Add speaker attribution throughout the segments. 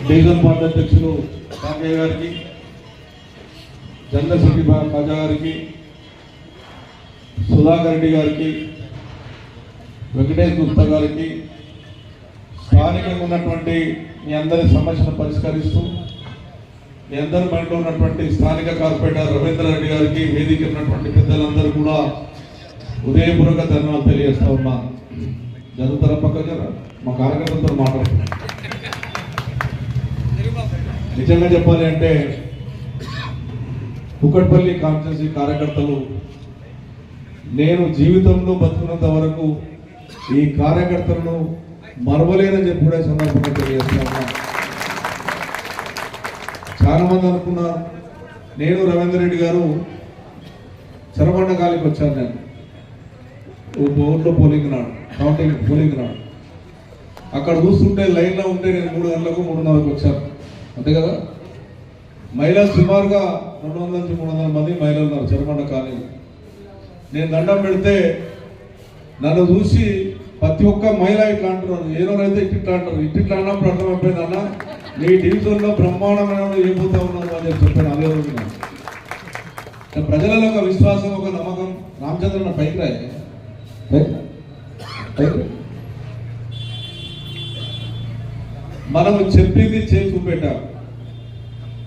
Speaker 1: Division party అధ్యక్షులు కాకయ్య గారికి చంద్రశెట్టి secretary గారికి సుధాకర్ రెడ్డి గారికి వెంకటేష్ గుప్తా గారికి స్థానికంగా ఉన్నటువంటి మీ అందరి సమస్యను పరిష్కరిస్తూ మీ అందరి మైండ్లో ఉన్నటువంటి స్థానిక కార్పొరేటర్ రవీంద్ర రెడ్డి గారికి వేదిక ఉన్నటువంటి పెద్దలందరూ కూడా ఉదయపూర్వక ధన్యవాదాలు తెలియజేస్తా ఉన్నాను జరుగుతారా పక్క మా కార్యకర్తలతో మాట్లాడుతున్నాను నిజంగా చెప్పాలి అంటే కుక్కట్పల్లి కాన్స్టిట్యూన్సీ కార్యకర్తలు నేను జీవితంలో బతుకున్నంత వరకు ఈ కార్యకర్తలను మరవలేనని చెప్పి కూడా సందర్భంగా తెలియజేస్తున్నా చాలా మంది అనుకున్నారు నేను రవీంద్ర రెడ్డి గారు చరమండ గాలికి వచ్చాను నేను. ఊర్లో పోలింగ్ నాడు కౌంటింగ్ పోలింగ్ నాడు. అక్కడ చూస్తుంటే లైన్లో ఉంటే నేను మూడు గంటలకు మూడున్నరకు వచ్చాను. అంతే కదా? మహిళ సుమారుగా రెండు వందల నుంచి మూడు వందల మంది మహిళలు ఉన్నారు చెరమండ కాలనీ. నేను దండం పెడితే నన్ను చూసి ప్రతి ఒక్క మహిళ ఇట్లా అంటున్నారు. ఏదోనైతే ఇట్లా అంటారు. ఇట్లా అన్నప్పుడు అర్థమైపోయింది అన్న నీ డివిజన్లో బ్రహ్మాండమైన ఏ పోతా అని చెప్పి చెప్పాను అదే రోజు నేను. ప్రజలలో ఒక విశ్వాసం ఒక నమ్మకం రామచంద్రన్న పైకి రాయి. పైకి మనము చెప్పింది చేసి చూపెట్టాం.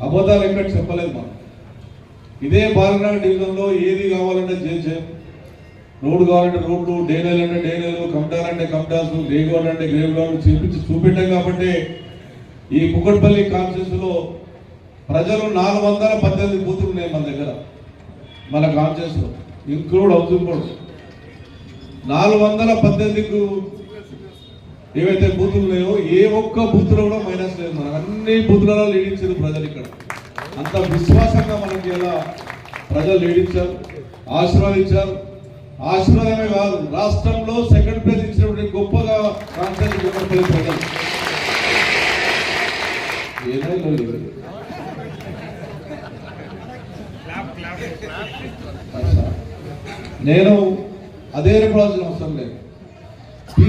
Speaker 1: అబద్ధాలు ఎక్కడ చెప్పలేదు మనం. ఇదే బాలనగర్ డివిజన్లో ఏది కావాలంటే చేసాం రోడ్డు కావాలంటే రోడ్లు డేనేలు అంటే డేనేలు కమటాలు అంటే కమటాల్స్ గ్రేగోల్ అంటే గ్రేగోల్ చూపించి చూపెట్టాం కాబట్టి ఈ కుక్కట్పల్లి కాన్స్టిట్యూన్సీలో ప్రజలు నాలుగు వందల పద్దెనిమిది బూతులు ఉన్నాయి మన దగ్గర. మన కాన్స్టిట్యూన్సీలో ఇంక్లూడ్ అవుతుంది కూడా నాలుగు వందల పద్దెనిమిది ఏవైతే బూతులు ఉన్నాయో ఏ ఒక్క బూత్లో కూడా మైనస్ లేదు మనకు. అన్ని బూతులలో లీడించారు ప్రజలు ఇక్కడ. అంత విశ్వాసంగా మనకి ఇలా ప్రజలు లీడించారు ఆశీర్వదించారు ఆశీర్వాదమే కాదు రాష్ట్రంలో సెకండ్ ప్లేస్ ఇచ్చినటువంటి గొప్పగా కుక్కట్పల్లి ప్రజలు. ఏదైనా. నేను అదే రేపాల్సిన అవసరం లేదు.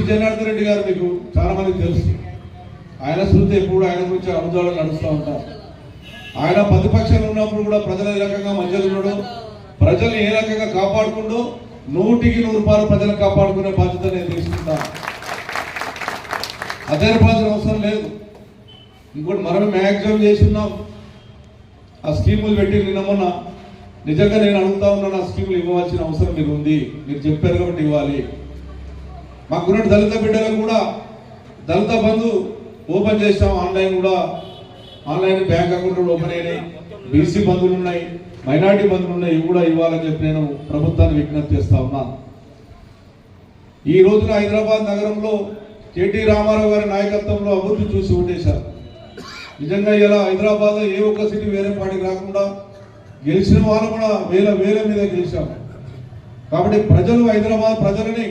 Speaker 1: పి జనార్దన్ రెడ్డి గారు మీకు చాలామందికి తెలుసు. ఆయన శృతి ఎప్పుడు ఆయన గురించి అడుగుదాడని నడుస్తూ ఉంటారు. ఆయన ప్రతిపక్షంలో ఉన్నప్పుడు కూడా ప్రజలు ఏ రకంగా మధ్యలో ఉండడం ప్రజల్ని ఏ రకంగా కాపాడుకుంటూ నూటికి నూరు పాలు ప్రజలను కాపాడుకునే బాధ్యత నేను తీసుకుంటాను అదే బాధ్యత అవసరం లేదు. ఇంకోటి మనం మ్యాక్సిమం చేస్తున్నాం. ఆ స్కీములు పెట్టి నిన్న మొన్న నిజంగా నేను అడుగుతా ఉన్నాను ఆ స్కీములు ఇవ్వవలసిన అవసరం మీరు ఉంది మీరు చెప్పారు కాబట్టి ఇవ్వాలి. మాకున్న దళిత బిడ్డలకు కూడా దళిత బంధు ఓపెన్ చేసాం ఆన్లైన్ కూడా. ఆన్లైన్ బ్యాంక్ అకౌంట్ కూడా ఓపెన్ అయినాయి. బీసీ బంధువులు ఉన్నాయి. మైనార్టీ బంధువులు ఉన్నాయి. ఇవి కూడా ఇవ్వాలని చెప్పి నేను ప్రభుత్వాన్ని విజ్ఞప్తి చేస్తా ఉన్నాను ఈ రోజున హైదరాబాద్ నగరంలో కేటీ రామారావు గారి నాయకత్వంలో అభివృద్ధి చూసి ఉండేశారు నిజంగా ఇలా హైదరాబాద్లో ఏ ఒక్క సిటీ వేరే పార్టీకి రాకుండా గెలిచిన వాళ్ళు కూడా వేల వేల మీద గెలిచాం కాబట్టి ప్రజలు హైదరాబాద్ ప్రజలని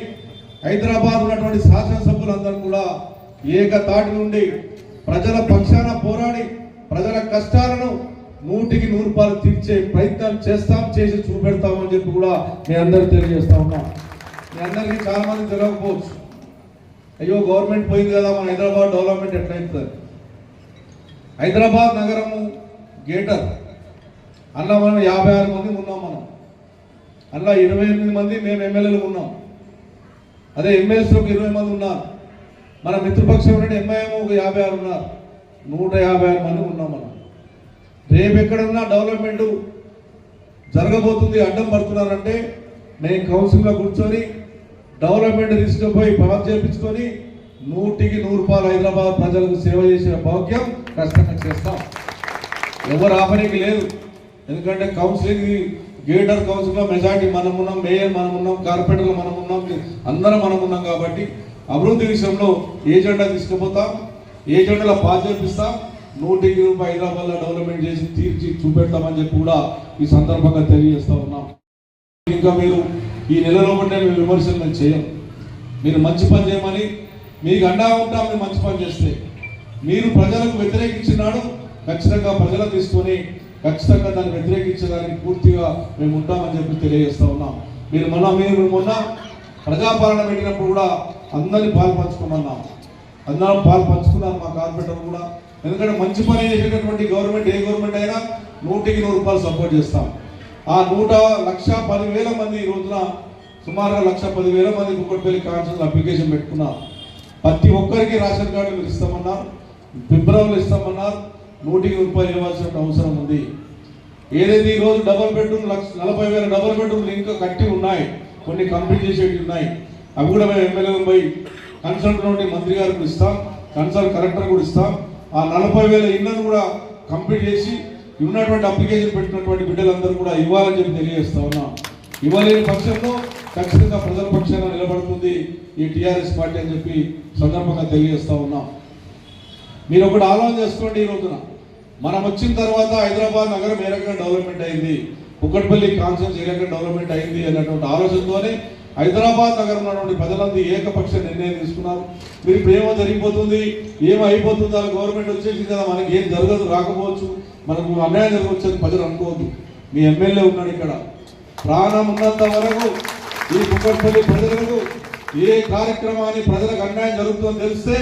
Speaker 1: హైదరాబాద్ ఉన్నటువంటి శాసనసభ్యులందరూ కూడా ఏకతాటి నుండి ప్రజల పక్షాన పోరాడి ప్రజల కష్టాలను నూటికి నూరు పాలు తీర్చే ప్రయత్నం చేస్తాం చేసి చూపెడతామని చెప్పి కూడా మీ అందరికి తెలియజేస్తా ఉన్నాం. మీ అందరికీ చాలా మంది తెలియకపోవచ్చు. అయ్యో గవర్నమెంట్ పోయింది కదా మన హైదరాబాద్ డెవలప్మెంట్ ఎట్లయితుంది? హైదరాబాద్ నగరము గేటర్. అందులో మనం యాభై ఆరు మంది ఉన్నాం మనం. అందులో ఇరవై ఎనిమిది మంది మేము ఎమ్మెల్యేలు ఉన్నాం. అదే ఎమ్మెల్యేస్ ఇరవై మంది ఉన్నారు. మన మిత్రపక్షం నుండి ఎంఐఎం ఒక యాభై ఆరు ఉన్నారు. నూట యాభై ఆరు మంది ఉన్నాం మనం. రేపు ఎక్కడన్నా డెవలప్మెంట్ జరగబోతుంది అడ్డం పడుతున్నారంటే మేము కౌన్సిల్లో కూర్చొని డెవలప్మెంట్ తీసుకుపోయి పవర్ చేపించుకొని నూటికి నూరు రూపాయలు హైదరాబాద్ ప్రజలకు సేవ చేసిన భాగ్యం కష్టంగా చేస్తాం. ఎవరు ఆపనికి లేదు. ఎందుకంటే కౌన్సిలింగ్ గ్రేటర్ కౌన్సిల్లో మెజార్టీ మనం ఉన్నాం మేయర్ మనం ఉన్నాం కార్పొరేటర్లు మనం ఉన్నాం అందరం మనం ఉన్నాం కాబట్టి అభివృద్ధి విషయంలో ఏజెండా తీసుకుపోతాం ఏజెండాలో పాస్ చేపిస్తాం నూటికి రూపాయలు హైదరాబాద్లో డెవలప్మెంట్ చేసి తీర్చి చూపెడతామని చెప్పి కూడా ఈ సందర్భంగా తెలియజేస్తా ఉన్నాం. ఇంకా మీరు ఈ నెలలో ఉంటే మేము విమర్శలు చేయం. మీరు మంచి పని చేయమని మీకు అండా ఉంటాం మీరు మంచి పని చేస్తే. మీరు ప్రజలకు వ్యతిరేకించినాడు ఖచ్చితంగా ప్రజలు తీసుకొని ఖచ్చితంగా దాన్ని వ్యతిరేకించడానికి పూర్తిగా మేము ఉంటామని చెప్పి తెలియజేస్తా ఉన్నాం. మీరు మొన్న మీరు మొన్న ప్రజాపాలన పెట్టినప్పుడు కూడా అందరినీ పాల్పంచుకోమన్నాం. అందరం పాలు పంచుకున్నారు మా కార్పొరేటర్ కూడా. ఎందుకంటే మంచి పని చేసేటటువంటి గవర్నమెంట్ ఏ గవర్నమెంట్ అయినా నూటికి నూరు రూపాయలు సపోర్ట్ చేస్తాం. ఆ నూట లక్ష పదివేల మంది ఈ రోజున సుమారుగా లక్ష పదివేల మంది కుక్కటిపల్లి కాన్సల్ అప్లికేషన్ పెట్టుకున్నారు. ప్రతి ఒక్కరికి రేషన్ కార్డు మీరు ఇస్తామన్నారు ఫిబ్రవరిలో ఇస్తామన్నారు. నూటికి రూపాయలు ఇవ్వాల్సిన అవసరం ఉంది. ఏదైతే ఈ రోజు డబుల్ బెడ్రూమ్ లక్ష నలభై వేల డబల్ బెడ్రూమ్లు ఇంకా కట్టి ఉన్నాయి కొన్ని కంప్లీట్ చేసేవి ఉన్నాయి. అవి కూడా మేము ఎమ్మెల్యేలు పోయి కన్సల్ట్ నుండి మంత్రి గారికి ఇస్తాం కన్సల్ట్ కలెక్టర్ కూడా ఇస్తాం. ఆ నలభై వేల ఇళ్ళను కూడా కంప్లీట్ చేసి ఉన్నటువంటి అప్లికేషన్ పెట్టినటువంటి బిడ్డలందరూ కూడా ఇవ్వాలని చెప్పి తెలియజేస్తా ఉన్నాం. ఇవ్వలేని పక్షంలో ఖచ్చితంగా ప్రజల పక్షాన నిలబడుతుంది ఈ టీఆర్ఎస్ పార్టీ అని చెప్పి సందర్భంగా తెలియజేస్తా ఉన్నాం. మీరు ఒకటి ఆలోచన చేసుకోండి ఈ రోజున. మనం వచ్చిన తర్వాత హైదరాబాద్ నగరం ఏ రకంగా డెవలప్మెంట్ అయింది? కుక్కట్పల్లి కాన్సెన్స్ ఏ రకంగా డెవలప్మెంట్ అయింది అన్నటువంటి ఆలోచనతోనే హైదరాబాద్ నగరం ఉన్నటువంటి ప్రజలందరూ ఏకపక్ష నిర్ణయం తీసుకున్నారు. మీరు ఇప్పుడు ఏమో జరిగిపోతుంది ఏమో అయిపోతుంది గవర్నమెంట్ వచ్చేసి కదా మనకి ఏం జరగదు రాకపోవచ్చు మనకు అన్యాయం జరగవచ్చు అని ప్రజలు అనుకోవద్దు. మీ ఎమ్మెల్యే ఉన్నాడు ఇక్కడ. ప్రాణం ఉన్నంత వరకు ఈ కుక్కట్పల్లి ప్రజలకు ఏ కార్యక్రమాన్ని ప్రజలకు అన్యాయం జరుగుతుందో తెలిస్తే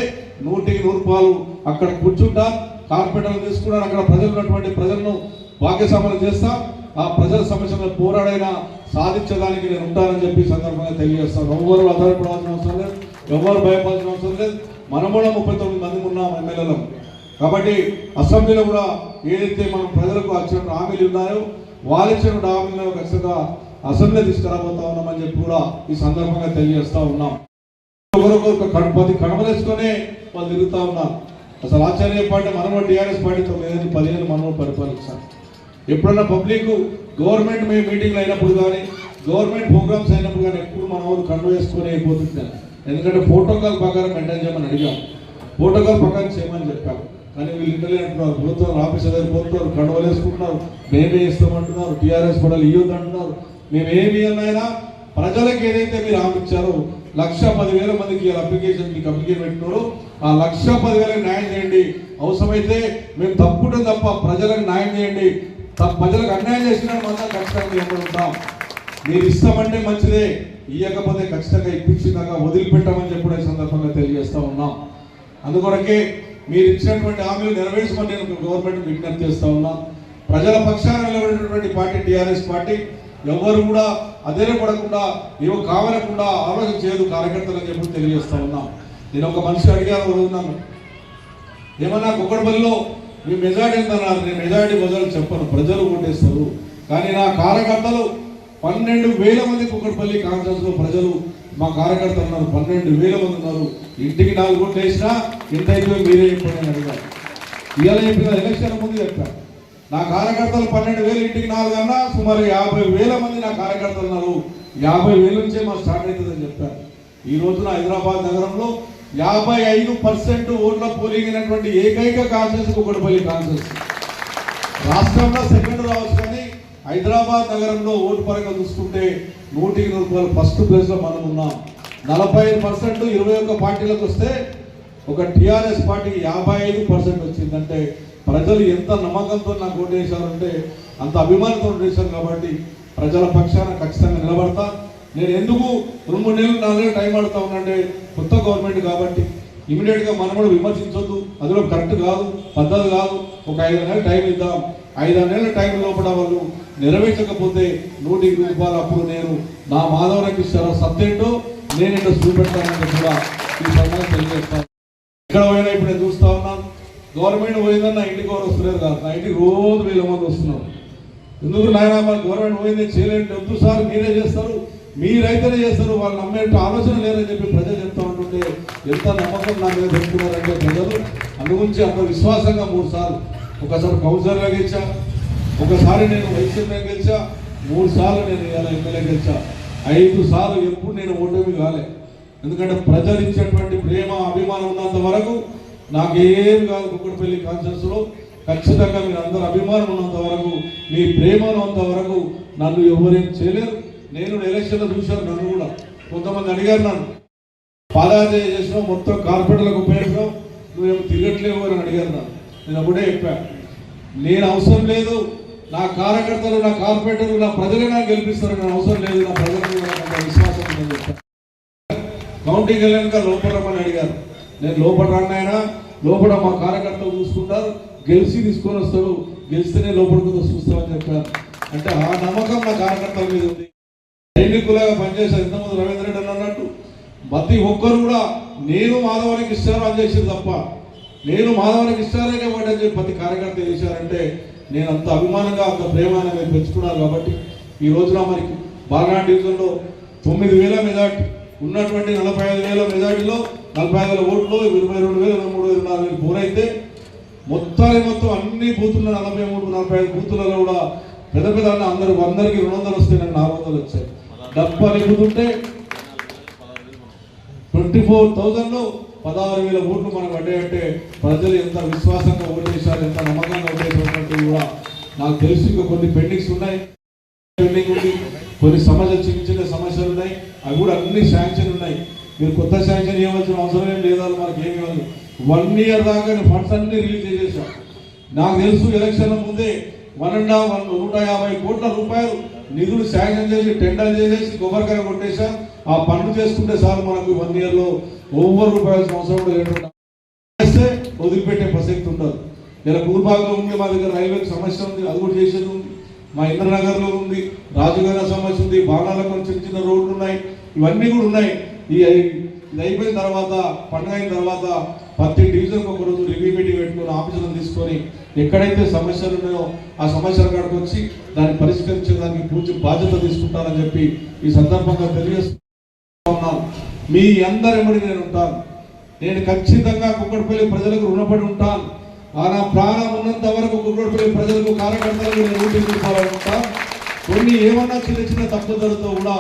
Speaker 1: నూటికి నూరు పాలు అక్కడ కూర్చుంటా కార్పొరేటర్లు తీసుకున్నాను అక్కడ ప్రజలు ఉన్నటువంటి ప్రజలను భాగ్యసమలు చేస్తా ఆ ప్రజల సమస్యలను పోరాడైనా సాధించడానికి నేను ఉంటానని చెప్పి సందర్భంగా తెలియజేస్తాను. ఎవరు ఆధారపడాల్సిన అవసరం లేదు ఎవరు భయపడాల్సిన అవసరం లేదు. మనం కూడా ముప్పై తొమ్మిది మంది ఉన్నాం ఎమ్మెల్యేలం. కాబట్టి అసెంబ్లీలో కూడా ఏదైతే మనం ప్రజలకు వచ్చిన హామీలు ఉన్నాయో వాళ్ళు ఇచ్చిన హామీలను ఖచ్చితంగా అసెంబ్లీ తీసుకురాబోతా ఉన్నామని చెప్పి కూడా ఈ సందర్భంగా తెలియజేస్తా ఉన్నాం. ఒకరొకరు కడ కడపలేసుకొని వాళ్ళు తిరుగుతూ ఉన్నారు అసలు ఆచార్య పార్టీ మనం టీఆర్ఎస్ పార్టీ తొమ్మిది పదిహేను మనం పరిపాలించాం ఎప్పుడన్నా పబ్లిక్ గవర్నమెంట్ మేము మీటింగ్లు అయినప్పుడు కానీ గవర్నమెంట్ ప్రోగ్రామ్స్ అయినప్పుడు కానీ ఎప్పుడు మన వాళ్ళు కండు వేసుకొని అయిపోతుంటారు ఎందుకంటే ప్రోటోకాల్ ప్రకారం మెయింటైన్ చేయమని అడిగాం. ప్రోటోకాల్ ప్రకారం చేయమని చెప్పాం. కానీ వీళ్ళు ఇంటలే అంటున్నారు ప్రభుత్వం ఆఫీసర్ దగ్గర పోతున్నారు కండువలు వేసుకుంటున్నారు మేమే ఇస్తామంటున్నారు టీఆర్ఎస్ కూడా ఇవ్వద్దు అంటున్నారు మేము ఏమి అన్నైనా ప్రజలకు ఏదైతే మీరు హామీ ఇచ్చారో లక్ష పదివేల మందికి ఇలా అప్లికేషన్ మీకు అప్లికేషన్ పెట్టినారు ఆ లక్ష పదివేలకు న్యాయం చేయండి. అవసరమైతే మేము తప్పుకుంటాం తప్ప ప్రజలకు న్యాయం చేయండి. ప్రజలకు అన్యాయం చేసిన మాత్రం ఖచ్చితంగా మేము ఉంటాం. మీరు ఇస్తామంటే మంచిదే. ఇవ్వకపోతే ఖచ్చితంగా ఇప్పించినాక వదిలిపెట్టామని చెప్పి సందర్భంగా తెలియజేస్తా ఉన్నాం. అందుకొరకే మీరు ఇచ్చినటువంటి హామీలు నెరవేర్చమని నేను గవర్నమెంట్ విజ్ఞప్తి చేస్తా ఉన్నా. ప్రజల పక్షాన నిలబడినటువంటి పార్టీ టీఆర్ఎస్ పార్టీ ఎవరు కూడా అధైర్యపడకుండా ఏమో కావనకుండా ఆలోచన చేయదు కార్యకర్తలు అని చెప్పి తెలియజేస్తా ఉన్నాం. నేను ఒక మనిషి అడిగాను ఉన్నాను. ఏమన్నా కుక్కడపల్లిలో మీ మెజార్టీ ఎంత నేను మెజార్టీ బదులు చెప్పను ప్రజలు ఓటేస్తారు. కానీ నా కార్యకర్తలు పన్నెండు వేల మంది కుక్కడపల్లి కాన్ఫరెన్స్లో ప్రజలు మా కార్యకర్తలు ఉన్నారు. పన్నెండు వేల మంది ఉన్నారు. ఇంటికి నాలుగు ఓట్లు వేసినా ఎంత అయితే మీరే చెప్పండి అడిగారు. ఇవాళ చెప్పిన ఎలక్షన్ ముందు చెప్పారు నా కార్యకర్తలు పన్నెండు వేలు ఇంటికి నాలుగు అన్నా సుమారు యాభై వేల మంది నా కార్యకర్తలు ఉన్నారు. యాభై వేల నుంచే మాకు స్టార్ట్ అవుతుందని చెప్పారు. ఈ రోజున హైదరాబాద్ నగరంలో యాభై ఐదు పర్సెంట్ ఓట్ల పోలిగినటువంటి ఏకైక కాన్సెన్స్ కుక్కడపల్లి కాన్సెన్స్ రాష్ట్రంలో సెకండ్ రావచ్చు కానీ హైదరాబాద్ నగరంలో ఓటు పరంగా చూసుకుంటే నూటికి నూరు రూపాయలు ఫస్ట్ ప్లేస్లో మనం ఉన్నాం. నలభై ఐదు పర్సెంట్ ఇరవై ఒక్క పార్టీలకు వస్తే ఒక టీఆర్ఎస్ పార్టీకి యాభై ఐదు పర్సెంట్ వచ్చిందంటే ప్రజలు ఎంత నమ్మకంతో నాకు ఓటు వేశారంటే అంత అభిమానంతో ఓటు వేశారు కాబట్టి ప్రజల పక్షాన ఖచ్చితంగా నిలబడతా. నేను ఎందుకు రెండు మూడు నెలలు నాలుగు టైం ఆడుతా ఉన్నాంటే కొత్త గవర్నమెంట్ కాబట్టి ఇమీడియట్గా మనం కూడా విమర్శించొద్దు. అందులో కరెక్ట్ కాదు పద్ధతి కాదు. ఒక ఐదు నెలలు టైం ఇద్దాం. ఐదు నెలల టైం లోపల వాళ్ళు నెరవేర్చకపోతే నూటికి రూపాయలు అప్పుడు నేను నా మాధవరావు ఇస్తాను సత్యేంటో నేను ఇక్కడ చూపెడతానని కూడా ఈ సందర్భంగా తెలియజేస్తాను. ఎక్కడ పోయినా ఇప్పుడు నేను చూస్తా ఉన్నాను. గవర్నమెంట్ పోయిందని నా ఇంటికి ఎవరు వస్తున్నారు కాదు. నా ఇంటికి రోజు వేల మంది వస్తున్నారు. ఎందుకు నాయన మన గవర్నమెంట్ పోయింది చేయలేదు వద్దు సార్ మీరే చేస్తారు. మీరైతేనే చేస్తారు. వాళ్ళు నమ్మే ఆలోచన లేదని చెప్పి ప్రజలు చెప్తా ఉంటుంటే ఎంత నమ్మకం నా మీద చెప్తున్నారంటే ప్రజలు? అందుగురించి అంత విశ్వాసంగా మూడు సార్లు. ఒకసారి కౌన్సిలర్గా గెలిచా. ఒకసారి నేను వైసీపీ గెలిచా. మూడు సార్లు నేను ఇవాళ ఎమ్మెల్యే గెలిచా. ఐదు సార్లు ఎప్పుడు నేను ఓటమి కాలే ఎందుకంటే ప్రజలు ఇచ్చేటువంటి ప్రేమ అభిమానం ఉన్నంత వరకు నాకు ఏం కాదు కుక్కడపల్లి కాన్ఫరెన్స్లో ఖచ్చితంగా మీరు అందరు అభిమానం ఉన్నంత వరకు మీ ప్రేమ ఉన్నంత వరకు నన్ను ఎవరేం చేయలేరు. నేను ఎలక్షన్లో చూశాను నన్ను కూడా. కొంతమంది అడిగారు నన్ను పాదయాత్ర చేసినావు మొత్తం కార్పొరేట్లకు ఉపయోగించావు నువ్వేమో తిరగట్లేవు అని అడిగారు నన్ను. నేను ఒకటే చెప్పాను నేను అవసరం లేదు నా కార్యకర్తలు నా కార్పొరేటర్లు నా ప్రజలే నాకు గెలిపిస్తారు నేను అవసరం లేదు నా ప్రజలకు విశ్వాసం కౌంటింగ్ వెళ్ళాక లోపల రమ్మని అడిగారు. నేను లోపల రానైనా లోపల మా కార్యకర్తలు చూసుకుంటారు గెలిచి తీసుకొని వస్తారు గెలిస్తేనే లోపలికి చూస్తామని చెప్పారు. అంటే ఆ నమ్మకం నా కార్యకర్తల మీద ఉంది. సైనికులుగా పనిచేశారు ఇంతకుముందు రవీంద్ర రెడ్డి అన్నట్టు. ప్రతి ఒక్కరు కూడా నేను మాధవానికి ఇస్తాను అని చేసింది తప్ప నేను మాధవానికి ఇష్టారే కాబట్టి అని చెప్పి ప్రతి కార్యకర్త చేశారంటే నేను అంత అభిమానంగా అంత ప్రేమ మీరు పెంచుకున్నారు కాబట్టి ఈ రోజున మనకి బాగా డివిజన్లో తొమ్మిది వేల మెజార్టీ ఉన్నటువంటి నలభై ఐదు వేల మెజార్టీలో నలభై ఐదు వేల ఓట్లు ఇరవై రెండు వేల ఇరవై మూడు ఇరవై నాలుగు వేలు పూరైతే మొత్తాన్ని మొత్తం అన్ని బూతుల్లో నలభై మూడు నలభై ఐదు బూతులలో కూడా పెద్ద పెద్ద అందరూ అందరికీ రెండు వందలు వస్తే నాకు నాలుగు వందలు వచ్చాయి. డబ్బా నింపుతుంటే ట్వంటీ ఫోర్ థౌజండ్లో పదహారు వేల ఓట్లు మనకు పడ్డాయంటే ప్రజలు ఎంత విశ్వాసంగా ఓటేశారు ఎంత నమ్మకంగా ఓటేసినట్టు కూడా నాకు తెలిసి. ఇంకా కొన్ని పెండింగ్స్ ఉన్నాయి. పెండింగ్ ఉంది. కొన్ని సమస్యలు చిన్న చిన్న సమస్యలు ఉన్నాయి. అవి కూడా అన్ని శాంక్షన్ ఉన్నాయి. మీరు కొత్త శాంక్షన్ ఇవ్వాల్సిన అవసరం ఏం లేదా మనకి ఏమి ఇవ్వాలి వన్ ఇయర్ దాకా ఫండ్స్ అన్ని రిలీజ్ చేసేసాం. నాకు తెలుసు ఎలక్షన్ ముందే వన్ అండ్ హాఫ్ వన్ నూట యాభై కోట్ల రూపాయలు నిధులు శాంక్షన్ చేసి టెండర్ చేసేసి కొబ్బరికాయ కొట్టేశాం ఆ పనులు చేసుకుంటే సార్ మనకు వన్ ఇయర్లో ఓవర్ రూపాయల అవసరం లేకుండా చేస్తే వదిలిపెట్టే ప్రసక్తి ఉండదు. ఇలా పూర్భాగంలో ఉంది మా దగ్గర రైల్వేకి సమస్య ఉంది అది కూడా చేసేది ఉంది. మా ఇంద్రనగర్లో ఉంది రాజుగారి సమస్య ఉంది బాణాలకు చిన్న చిన్న రోడ్లు ఉన్నాయి ఇవన్నీ కూడా ఉన్నాయి. ఈ ఇది అయిపోయిన తర్వాత పండుగ అయిన తర్వాత ప్రతి డివిజన్ ఒక రోజు రివ్యూ మీటింగ్ పెట్టుకొని ఆఫీసులను తీసుకొని ఎక్కడైతే సమస్యలు ఉన్నాయో ఆ సమస్యల కాడికి వచ్చి దాన్ని పరిష్కరించడానికి పూర్తి బాధ్యత తీసుకుంటానని చెప్పి ఈ సందర్భంగా తెలియజేస్తున్నాను. మీ మీ అందరెమ్మడి నేను ఉంటాను. నేను ఖచ్చితంగా కుక్కడపల్లి ప్రజలకు రుణపడి ఉంటాను. ఆ నా ప్రాణం ఉన్నంత వరకు కుక్కడపల్లి ప్రజలకు కార్యకర్తలకు నేను ఊటి చూపాలని ఉంటాను. కొన్ని ఏమన్నా చిన్న చిన్న తప్పుదలతో కూడా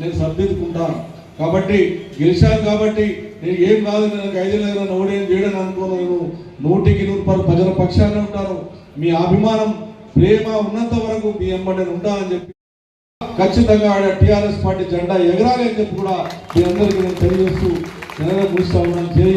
Speaker 1: నేను సర్దిద్దుకుంటాను. కాబట్టి గెలిచాను కాబట్టి నేను ఏం కాదు నేను ఐదు ఓడేం చేయడం అనుకోను నేను నూటికి నూరు ప్రజల పక్షాన్ని ఉంటాను. మీ అభిమానం ప్రేమ ఉన్నంత వరకు మీ ఎంబడి ఉంటానని చెప్పి ఖచ్చితంగా ఆడ టిఆర్ఎస్ పార్టీ జెండా ఎగరాలి అని చెప్పి కూడా మీ అందరికీ నేను తెలియజేస్తూ నెలలో చూస్తా ఉన్నాను. జై